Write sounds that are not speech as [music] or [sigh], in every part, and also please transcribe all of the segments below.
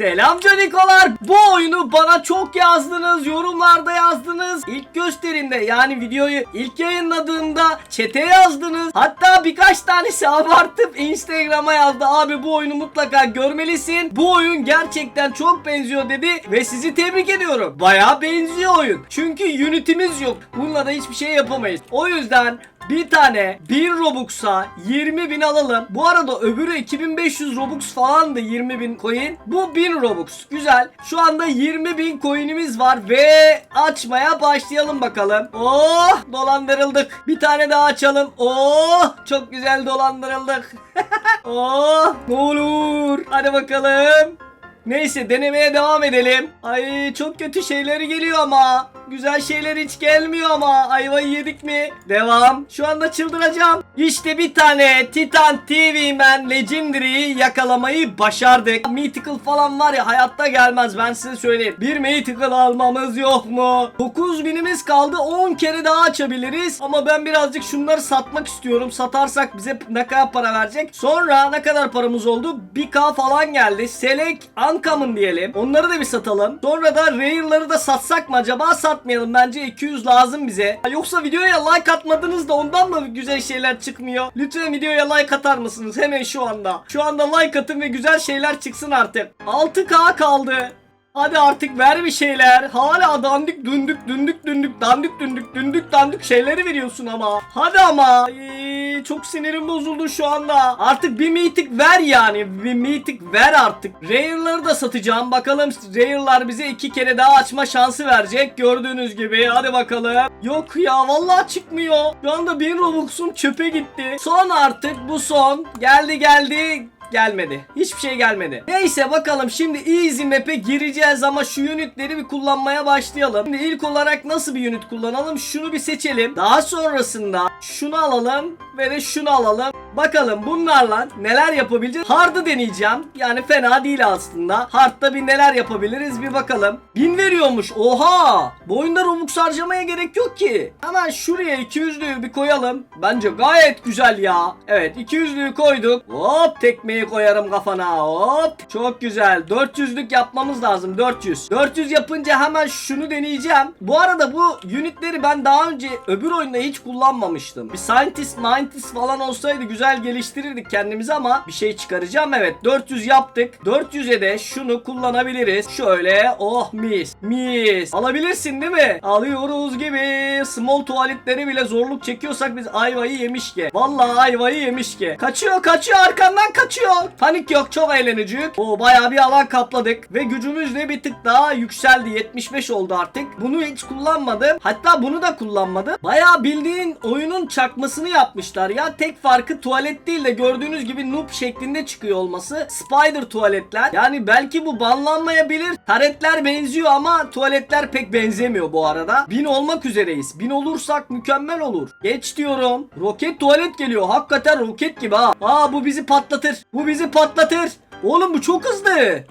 Selam canikolar. Bu oyunu bana çok yazdınız. Yorumlarda yazdınız. İlk gösterimde yani videoyu ilk yayınladığımda çete yazdınız. Hatta birkaç tanesi [laughs] abartıp Instagram'a yazdı. Abi bu oyunu mutlaka görmelisin. Bu oyun gerçekten çok benziyor dedi ve sizi tebrik ediyorum. Baya benziyor oyun. Çünkü Unity'miz yok. Bununla da hiçbir şey yapamayız. O yüzden bir tane 1 Robux'a 20 bin alalım. Bu arada öbürü 2500 Robux falandı 20 bin coin. Bu 1000 Robux. Güzel. Şu anda 20 bin coin'imiz var ve açmaya başlayalım bakalım. Oh dolandırıldık. Bir tane daha açalım. Oh çok güzel dolandırıldık. [laughs] oh ne olur. Hadi bakalım. Neyse denemeye devam edelim. Ay çok kötü şeyleri geliyor ama. Güzel şeyler hiç gelmiyor ama. Ayvayı yedik mi? Devam. Şu anda çıldıracağım. İşte bir tane Titan TV Man Legendary'yi yakalamayı başardık. Mythical falan var ya hayatta gelmez ben size söyleyeyim. Bir Mythical almamız yok mu? 9000'imiz kaldı 10 kere daha açabiliriz. Ama ben birazcık şunları satmak istiyorum. Satarsak bize ne kadar para verecek? Sonra ne kadar paramız oldu? 1k falan geldi. Select Uncommon diyelim. Onları da bir satalım. Sonra da Rare'ları da satsak mı acaba? Satmayalım. Bence 200 lazım bize. Yoksa videoya like atmadınız da ondan mı güzel şeyler çıkmıyor? Lütfen videoya like atar mısınız? Hemen şu anda. Şu anda like atın ve güzel şeyler çıksın artık. 6k kaldı. Hadi artık ver bir şeyler. Hala dandik dündük dündük dündük dandik dündük dündük dandik şeyleri veriyorsun ama. Hadi ama. Ay, çok sinirim bozuldu şu anda. Artık bir mitik ver yani. Bir mitik ver artık. Rare'ları da satacağım. Bakalım Rare'lar bize iki kere daha açma şansı verecek. Gördüğünüz gibi. Hadi bakalım. Yok ya vallahi çıkmıyor. Şu anda 1000 Robux'um çöpe gitti. Son artık bu son. Geldi geldi gelmedi. Hiçbir şey gelmedi. Neyse bakalım şimdi Easy Map'e gireceğiz ama şu unitleri bir kullanmaya başlayalım. Şimdi ilk olarak nasıl bir unit kullanalım? Şunu bir seçelim. Daha sonrasında şunu alalım ve de şunu alalım. Bakalım bunlarla neler yapabileceğiz? Hard'ı deneyeceğim. Yani fena değil aslında. Hard'da bir neler yapabiliriz bir bakalım. 1000 veriyormuş. Oha! Bu oyunda Robux harcamaya gerek yok ki. Hemen şuraya 200'lüğü bir koyalım. Bence gayet güzel ya. Evet 200'lüğü koyduk. Hop tekmeyi koyarım kafana. Hop. Çok güzel. 400'lük yapmamız lazım. 400. 400 yapınca hemen şunu deneyeceğim. Bu arada bu unitleri ben daha önce öbür oyunda hiç kullanmamıştım. Bir scientist, scientist falan olsaydı güzel geliştirirdik kendimizi ama bir şey çıkaracağım. Evet 400 yaptık. 400'e de şunu kullanabiliriz. Şöyle oh mis. Mis. Alabilirsin değil mi? Alıyoruz gibi. Small tuvaletleri bile zorluk çekiyorsak biz ayvayı yemiş ki. Vallahi ayvayı yemiş ki. Kaçıyor kaçıyor arkandan kaçıyor. Panik yok çok eğlenecek. O bayağı bir alan kapladık. Ve gücümüz de bir tık daha yükseldi. 75 oldu artık. Bunu hiç kullanmadım. Hatta bunu da kullanmadım. Bayağı bildiğin oyunun çakmasını yapmışlar ya. Tek farkı tuvalet değil de gördüğünüz gibi noob şeklinde çıkıyor olması. Spider tuvaletler. Yani belki bu banlanmayabilir. Taretler benziyor ama tuvaletler pek benzemiyor bu arada. 1000 olmak üzereyiz. 1000 olursak mükemmel olur. Geç diyorum. Roket tuvalet geliyor. Hakikaten roket gibi ha. Aa bu bizi patlatır. Bu bizi patlatır. Oğlum bu çok hızlı.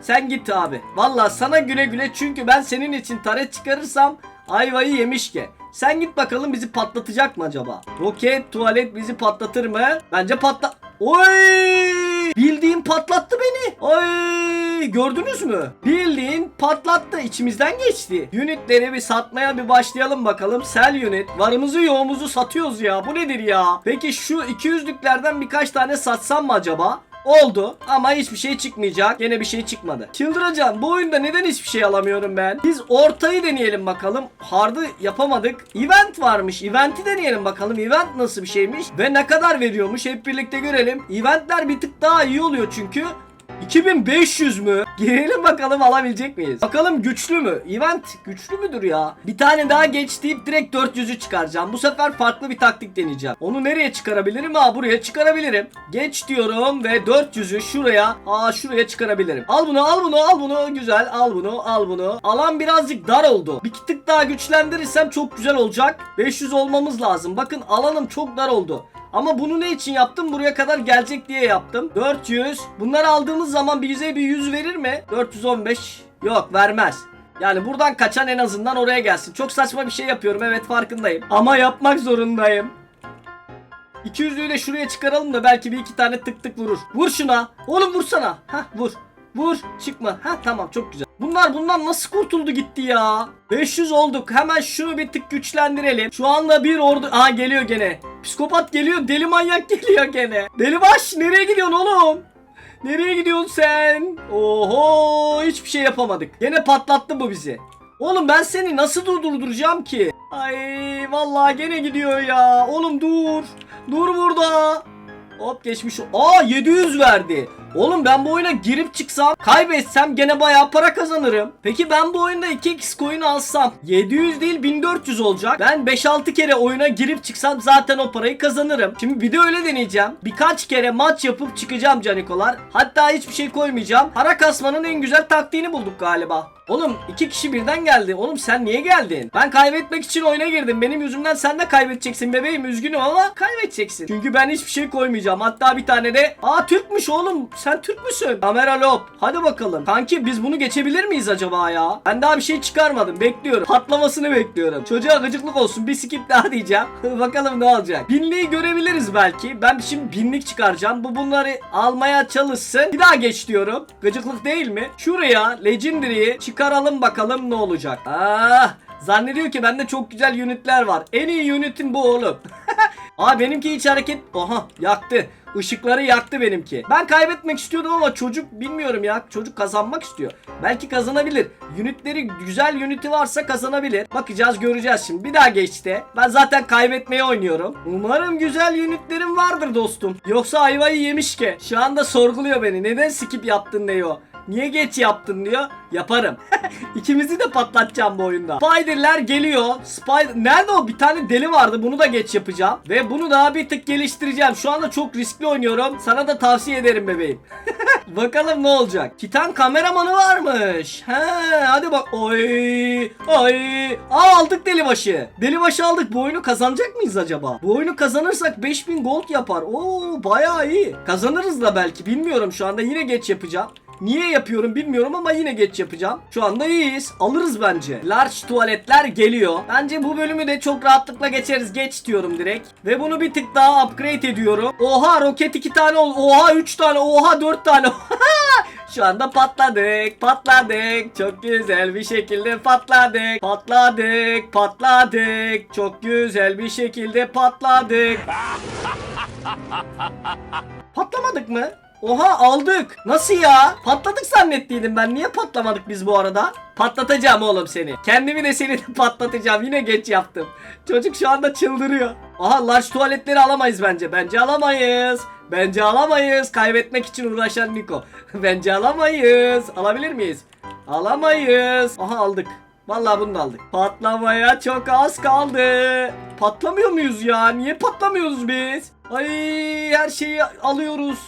Sen git abi. Valla sana güle güle çünkü ben senin için taret çıkarırsam ayvayı yemiş ki. Sen git bakalım bizi patlatacak mı acaba? Roket tuvalet bizi patlatır mı? Bence patla... Oy! Bildiğin patlattı beni. Ay! Gördünüz mü? Bildiğin patlattı. içimizden geçti. Unitleri bir satmaya bir başlayalım bakalım. Sell unit. Varımızı yoğumuzu satıyoruz ya. Bu nedir ya? Peki şu 200'lüklerden birkaç tane satsam mı acaba? Oldu ama hiçbir şey çıkmayacak. Gene bir şey çıkmadı. Çıldıracağım. Bu oyunda neden hiçbir şey alamıyorum ben? Biz ortayı deneyelim bakalım. Hard'ı yapamadık. Event varmış. Event'i deneyelim bakalım. Event nasıl bir şeymiş? Ve ne kadar veriyormuş? Hep birlikte görelim. Eventler bir tık daha iyi oluyor çünkü. 2500 mü? Girelim bakalım alabilecek miyiz? Bakalım güçlü mü? Event güçlü müdür ya? Bir tane daha geç deyip direkt 400'ü çıkaracağım. Bu sefer farklı bir taktik deneyeceğim. Onu nereye çıkarabilirim? Ha buraya çıkarabilirim. Geç diyorum ve 400'ü şuraya, aa şuraya çıkarabilirim. Al bunu, al bunu, al bunu. Güzel. Al bunu, al bunu. Alan birazcık dar oldu. Bir tık daha güçlendirirsem çok güzel olacak. 500 olmamız lazım. Bakın alanım çok dar oldu. Ama bunu ne için yaptım? Buraya kadar gelecek diye yaptım. 400. Bunları aldığımız zaman bize bir 100 verir mi? 415. Yok vermez. Yani buradan kaçan en azından oraya gelsin. Çok saçma bir şey yapıyorum evet farkındayım. Ama yapmak zorundayım. 200'lüğü de şuraya çıkaralım da belki bir iki tane tık tık vurur. Vur şuna. Oğlum vursana. Hah vur. Vur. Çıkma. Ha tamam çok güzel. Bunlar bundan nasıl kurtuldu gitti ya? 500 olduk. Hemen şunu bir tık güçlendirelim. Şu anda bir ordu... Aha geliyor gene. Psikopat geliyor. Deli manyak [laughs] geliyor gene. Deli baş nereye gidiyorsun oğlum? Nereye gidiyorsun sen? Oho hiçbir şey yapamadık. Gene patlattı bu bizi. Oğlum ben seni nasıl durduracağım ki? Ay vallahi gene gidiyor ya. Oğlum dur. Dur burada. Hop geçmiş. Aa 700 verdi. Oğlum ben bu oyuna girip çıksam kaybetsem gene bayağı para kazanırım. Peki ben bu oyunda 2x coin alsam 700 değil 1400 olacak. Ben 5-6 kere oyuna girip çıksam zaten o parayı kazanırım. Şimdi bir de öyle deneyeceğim. Birkaç kere maç yapıp çıkacağım canikolar. Hatta hiçbir şey koymayacağım. Para kasmanın en güzel taktiğini bulduk galiba. Oğlum iki kişi birden geldi. Oğlum sen niye geldin? Ben kaybetmek için oyuna girdim. Benim yüzümden sen de kaybedeceksin bebeğim. Üzgünüm ama kaybedeceksin. Çünkü ben hiçbir şey koymayacağım. Hatta bir tane de Aa Türkmüş oğlum. Sen Türk müsün? Kamera lop. Hadi bakalım. Kanki biz bunu geçebilir miyiz acaba ya? Ben daha bir şey çıkarmadım. Bekliyorum. Patlamasını bekliyorum. Çocuğa gıcıklık olsun. Bir skip daha diyeceğim. [laughs] bakalım ne olacak. Binliği görebiliriz belki. Ben şimdi binlik çıkaracağım. Bu bunları almaya çalışsın. Bir daha geç diyorum. Gıcıklık değil mi? Şuraya Legendary'i çıkaralım bakalım ne olacak. Ah Zannediyor ki bende çok güzel unitler var. En iyi unitim bu oğlum. [laughs] Aa benimki hiç hareket... Aha yaktı. Işıkları yaktı benimki. Ben kaybetmek istiyordum ama çocuk bilmiyorum ya. Çocuk kazanmak istiyor. Belki kazanabilir. Unitleri güzel uniti varsa kazanabilir. Bakacağız göreceğiz şimdi. Bir daha geçti. Ben zaten kaybetmeyi oynuyorum. Umarım güzel unitlerim vardır dostum. Yoksa ayvayı yemiş ki. Şu anda sorguluyor beni. Neden skip yaptın diyor. Niye geç yaptın diyor. Yaparım. [laughs] İkimizi de patlatacağım bu oyunda. Spider'ler geliyor. Spider Nerede o? Bir tane deli vardı. Bunu da geç yapacağım. Ve bunu daha bir tık geliştireceğim. Şu anda çok riskli oynuyorum. Sana da tavsiye ederim bebeğim. [laughs] Bakalım ne olacak. Titan kameramanı varmış. He, hadi bak. Oy, oy. Aa aldık delibaşı. Delibaşı aldık. Bu oyunu kazanacak mıyız acaba? Bu oyunu kazanırsak 5000 gold yapar. Oo bayağı iyi. Kazanırız da belki. Bilmiyorum şu anda yine geç yapacağım. Niye yapıyorum bilmiyorum ama yine geç yapacağım. Şu anda iyiyiz. Alırız bence. Large tuvaletler geliyor. Bence bu bölümü de çok rahatlıkla geçeriz. Geç diyorum direkt. Ve bunu bir tık daha upgrade ediyorum. Oha roket 2 tane oldu. Oha 3 tane. Oha 4 tane. [laughs] Şu anda patladık, patladık. Çok güzel bir şekilde patladık. Patladık, patladık. Çok güzel bir şekilde patladık. [laughs] Patlamadık mı? Oha aldık. Nasıl ya? Patladık zannettiydim ben. Niye patlamadık biz bu arada? Patlatacağım oğlum seni. Kendimi de seni de [laughs] patlatacağım. Yine geç yaptım. Çocuk şu anda çıldırıyor. Aha large tuvaletleri alamayız bence. Bence alamayız. Bence alamayız. Kaybetmek için uğraşan Niko. [laughs] bence alamayız. Alabilir miyiz? Alamayız. Aha aldık. Vallahi bunu da aldık. Patlamaya çok az kaldı. Patlamıyor muyuz ya? Niye patlamıyoruz biz? Ay her şeyi alıyoruz.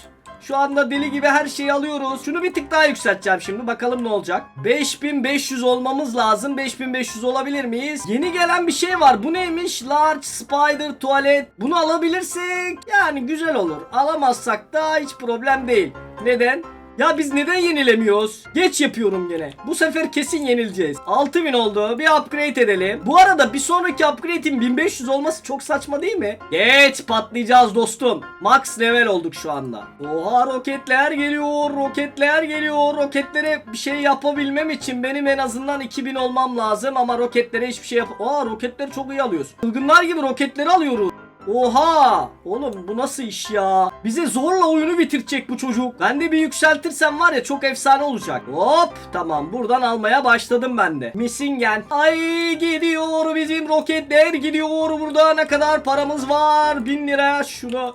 Şu anda deli gibi her şeyi alıyoruz. Şunu bir tık daha yükselteceğim şimdi. Bakalım ne olacak. 5500 olmamız lazım. 5500 olabilir miyiz? Yeni gelen bir şey var. Bu neymiş? Large Spider Tuvalet. Bunu alabilirsek yani güzel olur. Alamazsak da hiç problem değil. Neden? Ya biz neden yenilemiyoruz? Geç yapıyorum gene. Bu sefer kesin yenileceğiz. 6000 oldu. Bir upgrade edelim. Bu arada bir sonraki upgrade'in 1500 olması çok saçma değil mi? Geç patlayacağız dostum. Max level olduk şu anda. Oha roketler geliyor. Roketler geliyor. Roketlere bir şey yapabilmem için benim en azından 2000 olmam lazım ama roketlere hiçbir şey yap... Aa roketleri çok iyi alıyoruz. Çılgınlar gibi roketleri alıyoruz. Oha! Oğlum bu nasıl iş ya? Bize zorla oyunu bitirecek bu çocuk. Ben de bir yükseltirsem var ya çok efsane olacak. Hop tamam buradan almaya başladım ben de. Missingen. Ay gidiyor bizim roketler gidiyor. Burada ne kadar paramız var? 1000 lira şunu.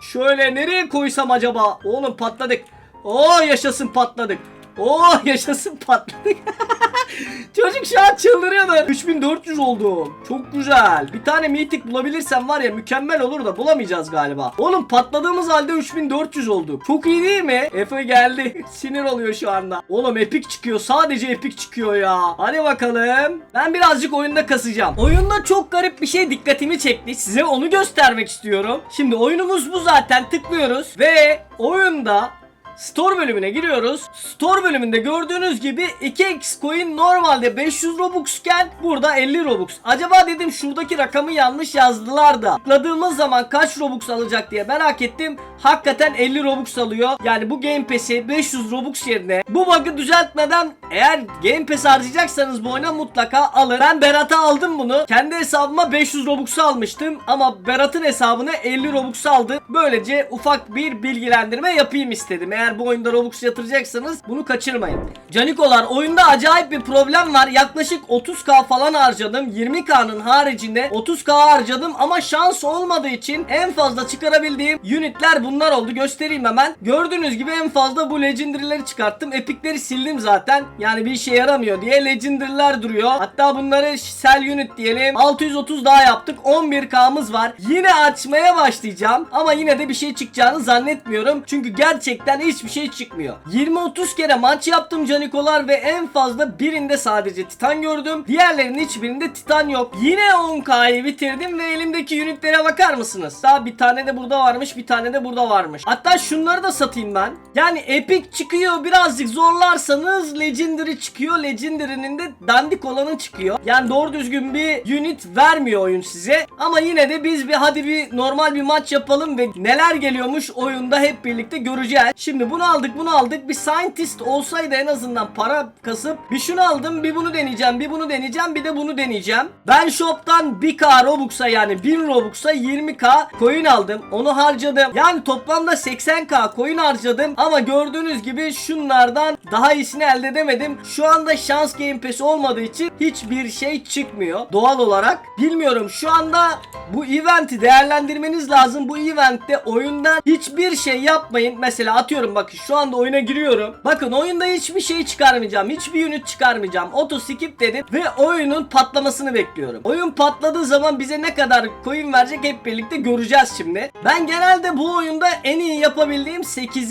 Şöyle nereye koysam acaba? Oğlum patladık. Oo yaşasın patladık. Oo yaşasın patladık. [laughs] Çocuk şu an çıldırıyordu. 3400 oldum. Çok güzel. Bir tane mitik bulabilirsem var ya mükemmel olur da bulamayacağız galiba. Oğlum patladığımız halde 3400 olduk. Çok iyi değil mi? Efe geldi. [laughs] Sinir oluyor şu anda. Oğlum epik çıkıyor. Sadece epik çıkıyor ya. Hadi bakalım. Ben birazcık oyunda kasacağım. Oyunda çok garip bir şey dikkatimi çekti. Size onu göstermek istiyorum. Şimdi oyunumuz bu zaten. Tıklıyoruz ve oyunda Store bölümüne giriyoruz. Store bölümünde gördüğünüz gibi 2x coin normalde 500 Robux'ken burada 50 Robux. Acaba dedim şuradaki rakamı yanlış yazdılar da. Tıkladığımız zaman kaç Robux alacak diye merak ettim. Hakikaten 50 Robux alıyor. Yani bu Game Pass'i 500 Robux yerine bu bug'ı düzeltmeden eğer Game Pass harcayacaksanız bu oyuna mutlaka alın. Ben Berat'a aldım bunu. Kendi hesabıma 500 Robux'u almıştım ama Berat'ın hesabına 50 Robux aldım. Böylece ufak bir bilgilendirme yapayım istedim. Eğer bu oyunda Robux yatıracaksanız bunu kaçırmayın. Canikolar oyunda acayip bir problem var. Yaklaşık 30k falan harcadım. 20k'nın haricinde 30k harcadım ama şans olmadığı için en fazla çıkarabildiğim unitler bunlar oldu. Göstereyim hemen. Gördüğünüz gibi en fazla bu legendary'leri çıkarttım. Epic'leri sildim zaten. Yani bir işe yaramıyor diye legendary'ler duruyor. Hatta bunları sell unit diyelim. 630 daha yaptık. 11k'mız var. Yine açmaya başlayacağım. Ama yine de bir şey çıkacağını zannetmiyorum. Çünkü gerçekten hiçbir şey çıkmıyor. 20-30 kere maç yaptım canikolar ve en fazla birinde sadece titan gördüm. Diğerlerinin hiçbirinde titan yok. Yine 10k'yı bitirdim ve elimdeki unitlere bakar mısınız? Daha bir tane de burada varmış, bir tane de burada varmış. Hatta şunları da satayım ben. Yani epic çıkıyor birazcık zorlarsanız legendary çıkıyor. Legendary'nin de dandik olanı çıkıyor. Yani doğru düzgün bir unit vermiyor oyun size. Ama yine de biz bir hadi bir normal bir maç yapalım ve neler geliyormuş oyunda hep birlikte göreceğiz. Şimdi bunu aldık bunu aldık. Bir scientist olsaydı en azından para kasıp bir şunu aldım bir bunu deneyeceğim bir bunu deneyeceğim bir de bunu deneyeceğim. Ben shop'tan 1k Robux'a yani 1000 Robux'a 20k coin aldım. Onu harcadım. Yani toplamda 80k coin harcadım ama gördüğünüz gibi şunlardan daha iyisini elde edemedim. Şu anda şans Game Pass olmadığı için hiçbir şey çıkmıyor doğal olarak. Bilmiyorum şu anda bu eventi değerlendirmeniz lazım. Bu eventte oyundan hiçbir şey yapmayın. Mesela atıyorum bakın şu anda oyuna giriyorum. Bakın oyunda hiçbir şey çıkarmayacağım. Hiçbir unit çıkarmayacağım. Auto skip dedim ve oyunun patlamasını bekliyorum. Oyun patladığı zaman bize ne kadar coin verecek hep birlikte göreceğiz şimdi. Ben genelde bu oyunda en iyi yapabildiğim 8.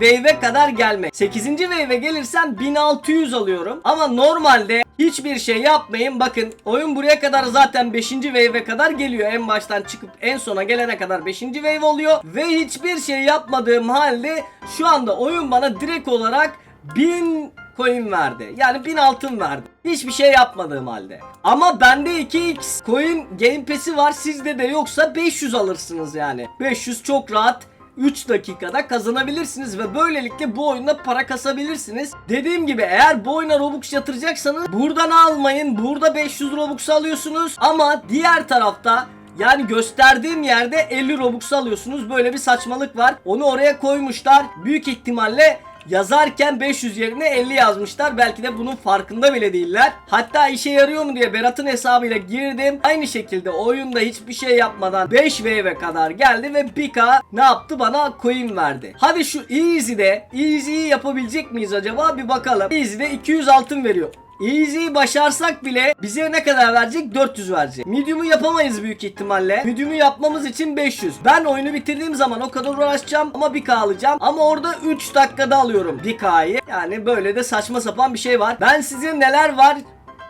wave'e kadar gelmek. 8. wave'e gelirsem 1600 alıyorum. Ama normalde hiçbir şey yapmayın. Bakın oyun buraya kadar zaten 5. wave'e kadar geliyor. En baştan çıkıp en sona gelene kadar 5. wave oluyor. Ve hiçbir şey yapmadığım halde şu anda oyun bana direkt olarak 1000 coin verdi. Yani 1000 altın verdi. Hiçbir şey yapmadığım halde. Ama bende 2x coin game pass'i var. Sizde de yoksa 500 alırsınız yani. 500 çok rahat 3 dakikada kazanabilirsiniz ve böylelikle bu oyunda para kasabilirsiniz. Dediğim gibi eğer bu oyuna Robux yatıracaksanız buradan almayın. Burada 500 Robux alıyorsunuz ama diğer tarafta yani gösterdiğim yerde 50 Robux alıyorsunuz. Böyle bir saçmalık var. Onu oraya koymuşlar. Büyük ihtimalle yazarken 500 yerine 50 yazmışlar. Belki de bunun farkında bile değiller. Hatta işe yarıyor mu diye Berat'ın hesabıyla girdim. Aynı şekilde oyunda hiçbir şey yapmadan 5 wave'e kadar geldi ve 1K ne yaptı bana coin verdi. Hadi şu Easy'de Easy'yi yapabilecek miyiz acaba bir bakalım. Easy'de 200 altın veriyor. Easy'yi başarsak bile bize ne kadar verecek? 400 verecek. Medium'u yapamayız büyük ihtimalle. Medium'u yapmamız için 500. Ben oyunu bitirdiğim zaman o kadar uğraşacağım ama 1K alacağım. Ama orada 3 dakikada alıyorum 1K'yı. Yani böyle de saçma sapan bir şey var. Ben size neler var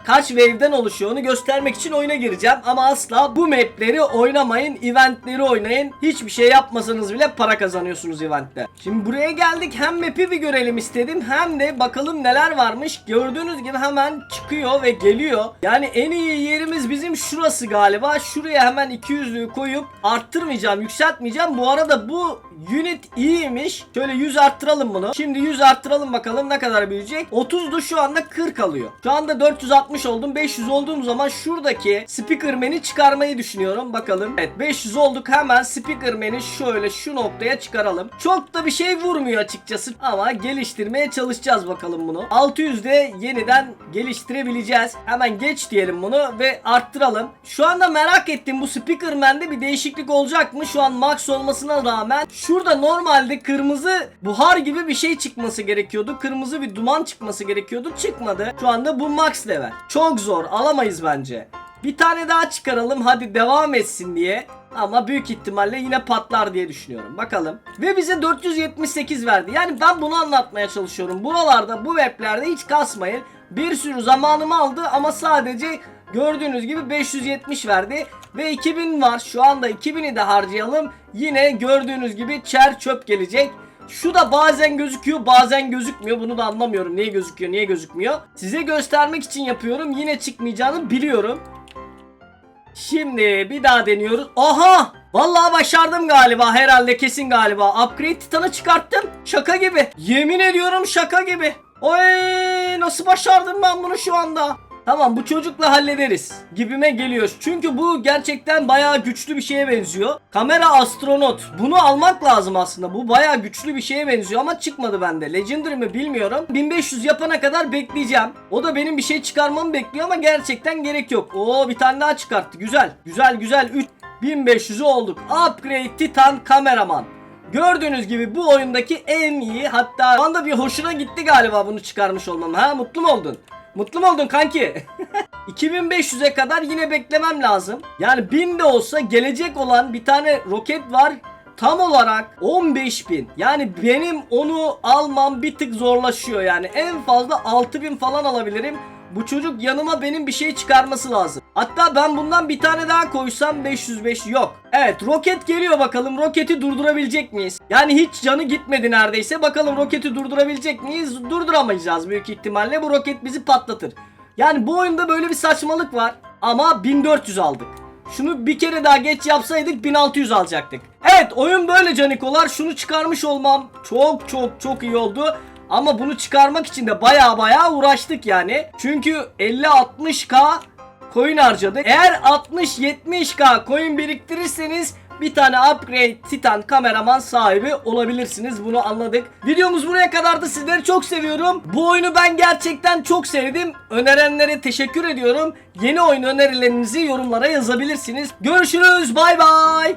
kaç wave'den oluşuyor onu göstermek için oyuna gireceğim. Ama asla bu mapleri oynamayın. Eventleri oynayın. Hiçbir şey yapmasanız bile para kazanıyorsunuz eventte. Şimdi buraya geldik. Hem map'i bir görelim istedim. Hem de bakalım neler varmış. Gördüğünüz gibi hemen çıkıyor ve geliyor. Yani en iyi yerimiz bizim şurası galiba. Şuraya hemen 200'lüğü koyup arttırmayacağım, yükseltmeyeceğim. Bu arada bu unit iyiymiş. Şöyle 100 arttıralım bunu. Şimdi 100 arttıralım bakalım ne kadar büyüyecek. 30'du şu anda 40 alıyor. Şu anda 460 oldum. 500 olduğum zaman şuradaki Speakerman'i çıkarmayı düşünüyorum. Bakalım. Evet 500 olduk. Hemen Speakerman'i şöyle şu noktaya çıkaralım. Çok da bir şey vurmuyor açıkçası. Ama geliştirmeye çalışacağız bakalım bunu. 600'de yeniden geliştirebileceğiz. Hemen geç diyelim bunu ve arttıralım. Şu anda merak ettim bu Speakerman'de bir değişiklik olacak mı? Şu an max olmasına rağmen şurada normalde kırmızı buhar gibi bir şey çıkması gerekiyordu. Kırmızı bir duman çıkması gerekiyordu. Çıkmadı. Şu anda bu max level. Çok zor. Alamayız bence. Bir tane daha çıkaralım hadi devam etsin diye. Ama büyük ihtimalle yine patlar diye düşünüyorum. Bakalım. Ve bize 478 verdi. Yani ben bunu anlatmaya çalışıyorum. Buralarda bu weblerde hiç kasmayın. Bir sürü zamanımı aldı ama sadece gördüğünüz gibi 570 verdi. Ve 2000 var. Şu anda 2000'i de harcayalım. Yine gördüğünüz gibi çer çöp gelecek. Şu da bazen gözüküyor bazen gözükmüyor. Bunu da anlamıyorum. Niye gözüküyor niye gözükmüyor. Size göstermek için yapıyorum. Yine çıkmayacağını biliyorum. Şimdi bir daha deniyoruz. Aha! Vallahi başardım galiba herhalde kesin galiba. Upgrade Titan'ı çıkarttım. Şaka gibi. Yemin ediyorum şaka gibi. Oy nasıl başardım ben bunu şu anda? Tamam bu çocukla hallederiz gibime geliyor. Çünkü bu gerçekten bayağı güçlü bir şeye benziyor. Kamera astronot. Bunu almak lazım aslında. Bu bayağı güçlü bir şeye benziyor ama çıkmadı bende. Legendary mi bilmiyorum. 1500 yapana kadar bekleyeceğim. O da benim bir şey çıkarmamı bekliyor ama gerçekten gerek yok. Oo bir tane daha çıkarttı. Güzel. Güzel güzel. 3 1500'ü olduk. Upgrade Titan kameraman. Gördüğünüz gibi bu oyundaki en iyi hatta anda bir hoşuna gitti galiba bunu çıkarmış olmam. Ha mutlu mu oldun? Mutlu mu oldun kanki? [laughs] 2500'e kadar yine beklemem lazım. Yani 1000 de olsa gelecek olan bir tane roket var. Tam olarak 15.000. Yani benim onu almam bir tık zorlaşıyor yani. En fazla 6000 falan alabilirim. Bu çocuk yanıma benim bir şey çıkarması lazım. Hatta ben bundan bir tane daha koysam 505 yok. Evet roket geliyor bakalım roketi durdurabilecek miyiz? Yani hiç canı gitmedi neredeyse. Bakalım roketi durdurabilecek miyiz? Durduramayacağız büyük ihtimalle. Bu roket bizi patlatır. Yani bu oyunda böyle bir saçmalık var. Ama 1400 aldık. Şunu bir kere daha geç yapsaydık 1600 alacaktık. Evet oyun böyle canikolar. Şunu çıkarmış olmam çok çok çok iyi oldu. Ama bunu çıkarmak için de baya baya uğraştık yani. Çünkü 50-60k coin harcadık. Eğer 60-70k coin biriktirirseniz bir tane upgrade titan kameraman sahibi olabilirsiniz. Bunu anladık. Videomuz buraya kadardı. Sizleri çok seviyorum. Bu oyunu ben gerçekten çok sevdim. Önerenlere teşekkür ediyorum. Yeni oyun önerilerinizi yorumlara yazabilirsiniz. Görüşürüz. Bay bay.